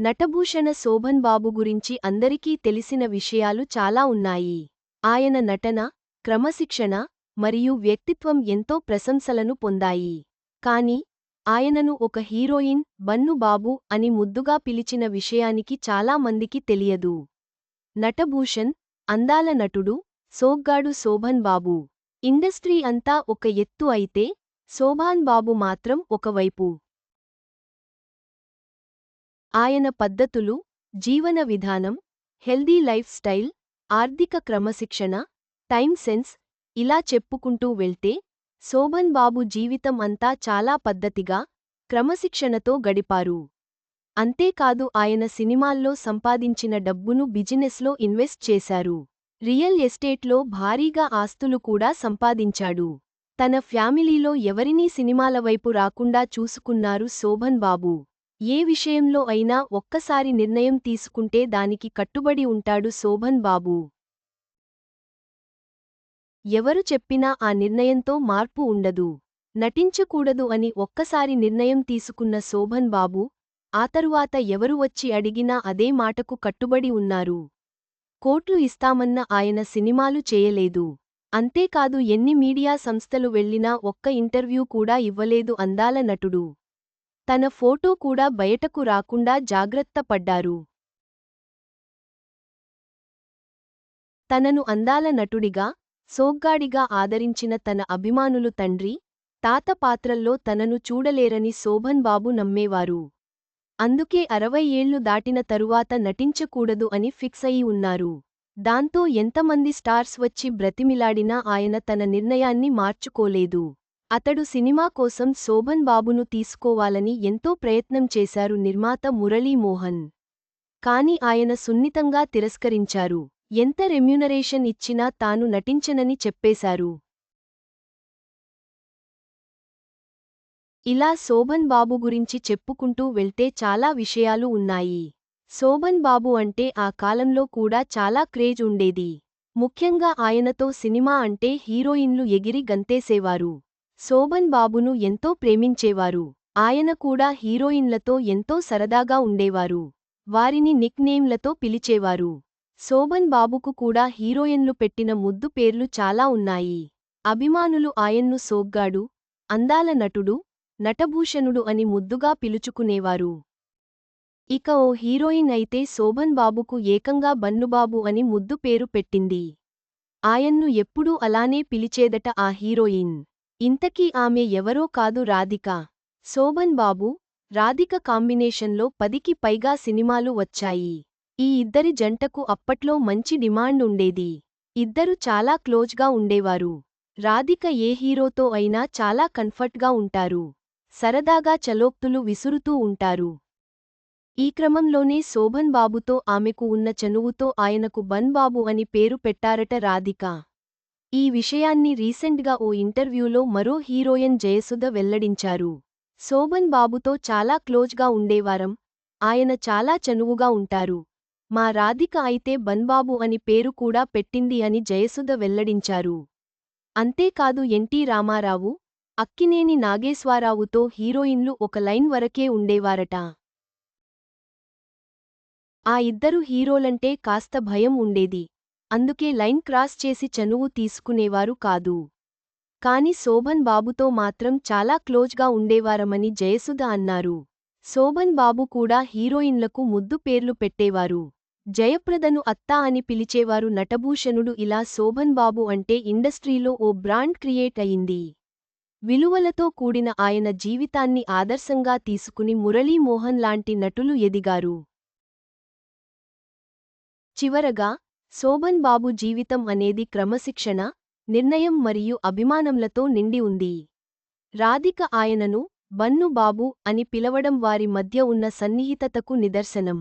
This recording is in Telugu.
నటభూషణ శోభన్ బాబు గురించి అందరికీ తెలిసిన విషయాలు చాలా ఉన్నాయి. ఆయన నటన క్రమశిక్షణ మరియు వ్యక్తిత్వం ఎంతో ప్రశంసలను పొందాయి. కాని ఆయనను ఒక హీరోయిన్ బన్ను బాబు అని ముద్దుగా పిలిచిన విషయానికి చాలా మందికి తెలియదు. నటభూషణ్ అందాల నటుడు సోగ్గాడు శోభన్ బాబు. ఇండస్ట్రీ అంతా ఒక ఎత్తు అయితే శోభాన్ బాబు మాత్రం ఒకవైపు ఆయన పద్ధతులు జీవన విధానం హెల్దీ లైఫ్ స్టైల్ ఆర్థిక క్రమశిక్షణ టైం సెన్స్ ఇలా చెప్పుకుంటూ వెళ్తే శోభన్ బాబు జీవితం అంతా చాలా పద్ధతిగా క్రమశిక్షణతో గడిపారు. అంతేకాదు ఆయన సినిమాల్లో సంపాదించిన డబ్బును బిజినెస్లో ఇన్వెస్ట్ చేశారు. రియల్ ఎస్టేట్లో భారీగా ఆస్తులు కూడా సంపాదించాడు. తన ఫ్యామిలీలో ఎవరినీ సినిమాల వైపు రాకుండా చూసుకున్నారు శోభన్ బాబు. ఏ విషయంలో అయినా ఒక్కసారి నిర్ణయం తీసుకుంటే దానికి కట్టుబడి ఉంటాడు శోభన్ బాబు. ఎవరు చెప్పినా ఆ నిర్ణయంతో మార్పు ఉండదు. నటించకూడదు అని ఒక్కసారి నిర్ణయం తీసుకున్న శోభన్ బాబు ఆ తరువాత ఎవరు వచ్చి అడిగినా అదే మాటకు కట్టుబడి ఉన్నారు. కోట్లు ఇస్తామన్న ఆయన సినిమాలు చేయలేదు. అంతేకాదు ఎన్ని మీడియా సంస్థలు వెళ్ళినా ఒక్క ఇంటర్వ్యూ కూడా ఇవ్వలేదు అందాల నటుడు. తన ఫోటో కూడా బయటకు రాకుండా జాగ్రత్త పడ్డారు. తనను అందాల నటుడిగా సోగ్గాడిగా ఆదరించిన తన అభిమానులు తండ్రి తాత పాత్రల్లో తనను చూడలేరని శోభన్ బాబు నమ్మేవారు. అందుకే అరవై ఏళ్ళు దాటిన తరువాత నటించకూడదు అని ఫిక్స్ అయి ఉన్నారు. దాంతో ఎంతమంది స్టార్స్ వచ్చి బ్రతిమిలాడినా ఆయన తన నిర్ణయాన్ని మార్చుకోలేదు. అతడు సినిమా కోసం శోభన్ బాబును తీసుకోవాలని ఎంతో ప్రయత్నం చేశారు నిర్మాత మురళీమోహన్ కాని ఆయన సున్నితంగా తిరస్కరించారు. ఎంత రెమ్యునరేషన్ ఇచ్చినా తాను నటించనని చెప్పేశారు. ఇలా శోభన్ బాబు గురించి చెప్పుకుంటూ వెళ్తే చాలా విషయాలు ఉన్నాయి. శోభన్ బాబు అంటే ఆ కాలంలో కూడా చాలా క్రేజ్ ఉండేది. ముఖ్యంగా ఆయనతో సినిమా అంటే హీరోయిన్లు ఎగిరి గంతేసేవారు. శోభన్ బాబును ఎంతో ప్రేమించేవారు. ఆయన కూడా హీరోయిన్లతో ఎంతో సరదాగా ఉండేవారు. వారిని నిక్నేమ్లతో పిలిచేవారు. శోభన్ బాబుకు కూడా హీరోయిన్లు పెట్టిన ముద్దు పేర్లు చాలా ఉన్నాయి. అభిమానులు ఆయన్ను సోగ్గాడు అందాల నటుడు నటభూషణుడు అని ముద్దుగా పిలుచుకునేవారు. ఇక ఓ హీరోయిన్ అయితే శోభన్ బాబుకు ఏకంగా బన్నుబాబు అని ముద్దు పేరు పెట్టింది. ఆయన్ను ఎప్పుడూ అలానే పిలిచేదట ఆ హీరోయిన్. ఇంతకీ ఆమె ఎవరో కాదు రాధిక. శోభన్ బాబు రాధిక కాంబినేషన్లో పదికి పైగా సినిమాలు వచ్చాయి. ఈ ఇద్దరి జంటకు అప్పట్లో మంచి డిమాండ్ ఉండేది. ఇద్దరు చాలా క్లోజ్గా ఉండేవారు. రాధిక ఏ హీరోతో అయినా చాలా కంఫర్ట్గా ఉంటారు. సరదాగా చలోక్తులు విసురుతూ ఉంటారు. ఈ క్రమంలోనే శోభన్ బాబుతో ఆమెకు ఉన్న చనువుతో ఆయనకు బన్ బాబు అని పేరు పెట్టారట రాధిక. ఈ విషయాన్ని రీసెంట్గా ఓ ఇంటర్వ్యూలో మరో హీరోయిన్ జయసుధ వెల్లడించారు. శోభన్ బాబుతో చాలా క్లోజ్గా ఉండేవారం ఆయన చాలా చనువుగా ఉంటారు. మా రాధిక అయితే బన్బాబు అని పేరు కూడా పెట్టింది అని జయసుధ వెల్లడించారు. అంతేకాదు ఎన్టీ రామారావు అక్కినేని నాగేశ్వరరావుతో హీరోయిన్లు ఒక లైన్ వరకే ఉండేవారట. ఆ ఇద్దరు హీరోలంటే కాస్త భయం ఉండేది. అందుకే లైన్ క్రాస్ చేసి చనువు తీసుకునేవారు కాదు. కాని శోభన్ బాబుతో మాత్రం చాలా క్లోజ్గా ఉండేవారమని జయసుధ అన్నారు. శోభన్ బాబు కూడా హీరోయిన్లకు ముద్దు పేర్లు పెట్టేవారు. జయప్రదను అత్తా అని పిలిచేవారు నటభూషణుడు ఇలా శోభన్ బాబు అంటే ఇండస్ట్రీలో ఓ బ్రాండ్ క్రియేట్ అయింది. విలువలతో కూడిన ఆయన జీవితాన్ని ఆదర్శంగా తీసుకుని మురళీమోహన్ లాంటి నటులు ఎదిగారు. చివరగా శోభన్ బాబు జీవితం అనేది క్రమశిక్షణ నిర్ణయం మరియు అభిమానంలతో నిండి ఉంది. రాధిక ఆయనను బన్ను బాబు అని పిలవడం వారి మధ్య ఉన్న సన్నిహితతకు నిదర్శనం.